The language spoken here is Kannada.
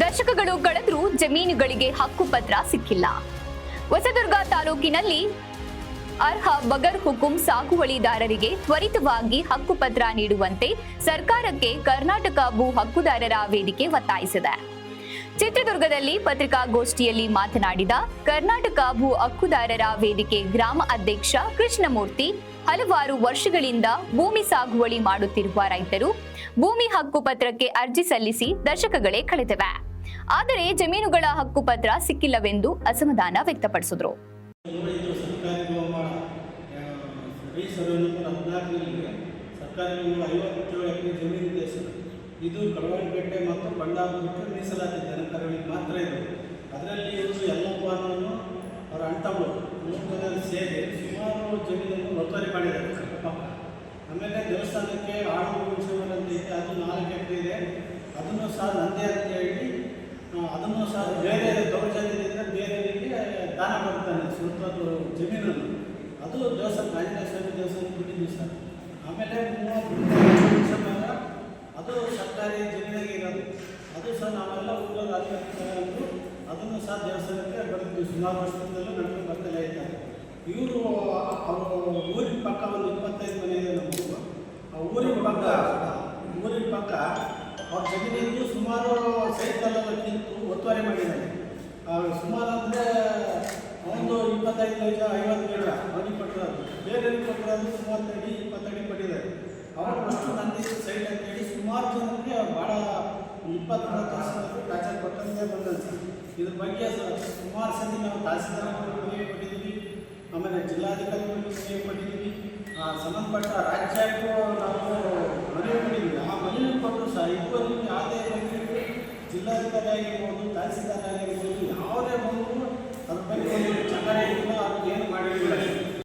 ದಶಕಗಳು ಕಳೆದರೂ ಜಮೀನುಗಳಿಗೆ ಹಕ್ಕುಪತ್ರ ಸಿಕ್ಕಿಲ್ಲ. ಹೊಸದುರ್ಗ ತಾಲೂಕಿನಲ್ಲಿ ಅರ್ಹ ಬಗರ್ ಹುಕುಂ ಸಾಗುವಳಿದಾರರಿಗೆ ತ್ವರಿತವಾಗಿ ಹಕ್ಕುಪತ್ರ ನೀಡುವಂತೆ ಸರ್ಕಾರಕ್ಕೆ ಕರ್ನಾಟಕ ಭೂ ಹಕ್ಕುದಾರರ ವೇದಿಕೆ ಒತ್ತಾಯಿಸಿದೆ. ಚಿತ್ರದುರ್ಗದಲ್ಲಿ ಪತ್ರಿಕಾಗೋಷ್ಠಿಯಲ್ಲಿ ಮಾತನಾಡಿದ ಕರ್ನಾಟಕ ಭೂ ಹಕ್ಕುದಾರರ ವೇದಿಕೆ ಗ್ರಾಮ ಅಧ್ಯಕ್ಷ ಕೃಷ್ಣಮೂರ್ತಿ, ಹಲವಾರು ವರ್ಷಗಳಿಂದ ಭೂಮಿ ಸಾಗುವಳಿ ಮಾಡುತ್ತಿರುವ ರೈತರು ಭೂಮಿ ಹಕ್ಕು ಪತ್ರಕ್ಕೆ ಅರ್ಜಿ ಸಲ್ಲಿಸಿ ದಶಕಗಳೇ ಕಳೆದವೆ. ಆದರೆ ಜಮೀನುಗಳ ಹಕ್ಕುಪತ್ರ ಸಿಕ್ಕಿಲ್ಲವೆಂದು ಅಸಮಾಧಾನ ವ್ಯಕ್ತಪಡಿಸಿದರು. ಇದು ಕಡವಾಡಿಪೇಟೆ ಮತ್ತು ಬಂಡಾಪುರಕ್ಕೆ ಮೀಸಲಾತಿ ಜನಕರಗಳಿಗೆ ಮಾತ್ರ ಇದೆ. ಅದರಲ್ಲಿ ಇವರು ಎಲ್ಲಪ್ಪನನ್ನು ಅವರ ಅಂಟಗಳು ಮೂರು ಸೇರಿ ಸುಮಾರು ಜಮೀನನ್ನು ಒತ್ತುವರಿ ಮಾಡಿದ್ದಾರೆ ಪಾಪ. ಆಮೇಲೆ ದೇವಸ್ಥಾನಕ್ಕೆ ಆಡು ವಿಷಯಗಳು ಅಂತ ಇದೆ, ಅದು ನಾಲ್ಕು ಎಕರೆ ಇದೆ. ಅದನ್ನು ಸಹ ನಂದೇ ಅಂತ ಹೇಳಿ ಅದನ್ನು ಸಹ ಬೇರೆ ದೌರ್ಜನ್ಯದಿಂದ ಬೇರೆಯವರಿಗೆ ದಾನ ಮಾಡ್ತಾನೆ ಸ್ವಂತ ಜಮೀನನ್ನು. ಅದು ದೇವಸ್ಥಾನ ಆಂಜನೇಯ ಸ್ವಾಮಿ ದೇವಸ್ಥಾನ ಆಮೇಲೆ ಸರ್ಕಾರಿ ಜಮೀನಾಗೆ ಇರೋದು. ಅದು ಸಹ ನಾವೆಲ್ಲ ಊರಲ್ಲಿ ಅಧಿಕಾರಿಗಳು ಅದನ್ನು ಸಹ ದೇವಸ್ಥಾನಕ್ಕೆ ಬರ್ತೀವಿ ಸುಮಾರು ವರ್ಷದಿಂದಲೂ ನಡ್ಕೊಂಡು ಬರ್ತಾ ಇದ್ದಾರೆ. ಇವರು, ಅವರು ಊರಿನ ಪಕ್ಕ ಒಂದು ಇಪ್ಪತ್ತೈದು ಮನೆ ಇದೆ ನಮಗೂ ಆ ಊರಿನ ಪಕ್ಕ ಊರಿನ ಪಕ್ಕ ಅವ್ರ ಜಮೀನಿಂದ ಸುಮಾರು ಸೈಕಲ್ಲೆಲ್ಲ ನಿಂತು ಒತ್ತುವರಿ ಮಾಡಿದ್ದಾರೆ. ಸುಮಾರು ಅಂದರೆ ಒಂದು ಇಪ್ಪತ್ತೈದು ಲಕ್ಷ ಐವತ್ತು ಗಿಡ ಬೇರೆ ಕೊಟ್ಟಿರೋದು. ಬೇರೆಯವ್ರಿಗೆ ಕೊಟ್ಟಿರೋದು ಮೂವತ್ತಡಿ, ಇಪ್ಪತ್ತಡಿ ಕೊಟ್ಟಿದ್ದಾರೆ. ಅವರು ಅಷ್ಟು ನಂದಿ ಸೈಡ್ ಅಂತ ಹೇಳಿ ಸುಮಾರು ಜನಕ್ಕೆ ಭಾಳ ಇಪ್ಪತ್ತು ಮೂವತ್ತು ವರ್ಷದಲ್ಲಿ ಕಾಚಾರ ಕೊಟ್ಟಂತೆ ಬಂದಂತೆ ಸರ್ ಇದ್ರ ಬಗ್ಗೆ ಸುಮಾರು ಸತಿ ನಾವು ತಹಸೀಲ್ದಾರ್ ಮನವಿ ಕೊಟ್ಟಿದ್ದೀವಿ ಆಮೇಲೆ ಜಿಲ್ಲಾಧಿಕಾರಿಗಳು ಮನವಿ ಕೊಟ್ಟಿದ್ದೀವಿ ಸಂಬಂಧಪಟ್ಟ ರಾಜ್ಯಕ್ಕೂ ನಾವು ಮನವಿ ಕೊಟ್ಟಿದ್ದೀವಿ ಆ ಮನವಿ ಕೊಟ್ಟರು ಸಹ ಇಬ್ಬರು ಮನವಿ ಜಿಲ್ಲಾಧಿಕಾರಿ ಆಗಿರ್ಬೋದು ತಹಸೀಲ್ದಾರ್ ಆಗಿರ್ಬೋದು